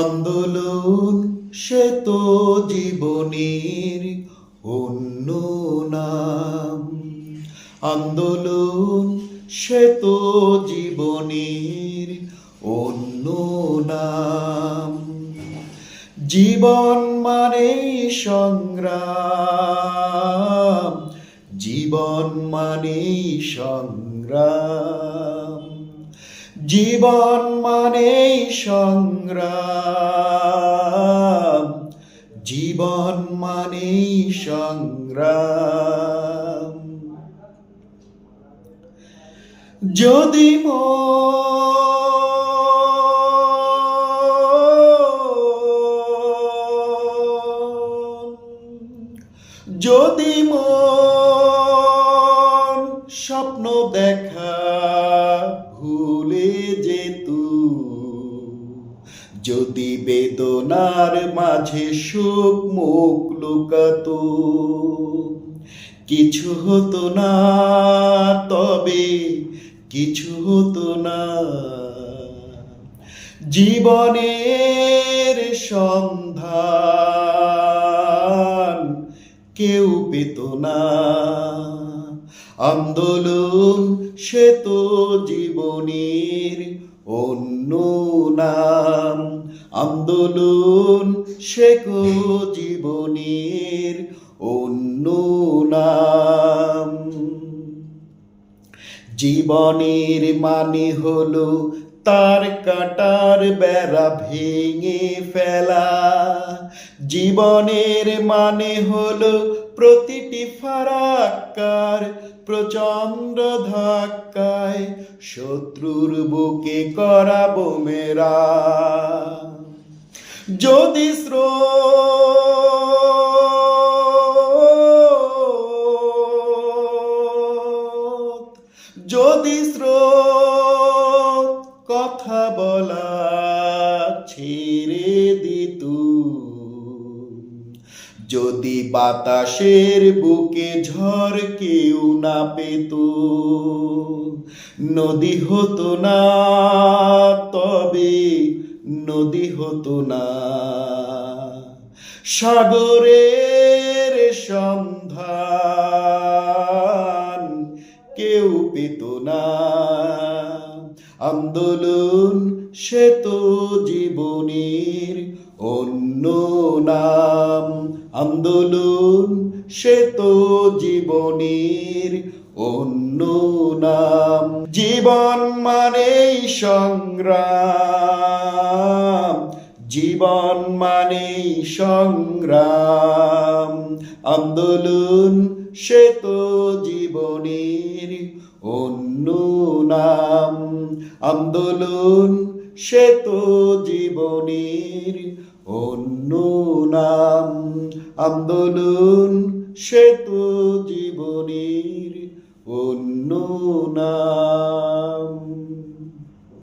আন্দোলন, সে তো জীবনের অন্য নাম আন্দোলন, সে তো জীবনের অন্য নাম জীবন মানে সংগ্রাম। জীবন মানে সংগ্রাম। জীবন মানে সংগ্রাম। জীবন মানে সংগ্রাম। যদি যদি মন স্বপ্ন দেখা যদি বেদনার মাঝে সুখ মুখ লুকাতো, কিছু হতো না, তবে কিছু হতো না। জীবনের সন্ধান কেউ পেত না, আন্দোলন সে তো জীবনের নাম আন্দোলন কো জীবনের নাম জীবনের মানে হলো তার কাটার বেড়া ভেঙে ফেলা। জীবনের মানে হলো প্রতিটি ফারাক্কার প্রচণ্ড ধাক্কায় শত্রুর বুকে করাবো মেরা যদি স্রোত যদি স্রোত, কথা বলা ছেড়ে দিত যদি বাতাসের বুকে ঝড় কেউ না পেত, নদী হতো না, তবে নদী হতো না। সাগরের সন্ধান কেউ পেত না। আন্দোলন সে তো জীবনের অন্য নাম আন্দোলন, সে তো জীবনের অন্য নাম জীবন মানেই সংগ্রাম, জীবন মানেই সংগ্রাম। আন্দোলন, সে তো জীবনের অন্য নাম আন্দোলন, সে তো জীবনের অন্য নাম আন্দোলন সেতু জীবনীর অন্য নাম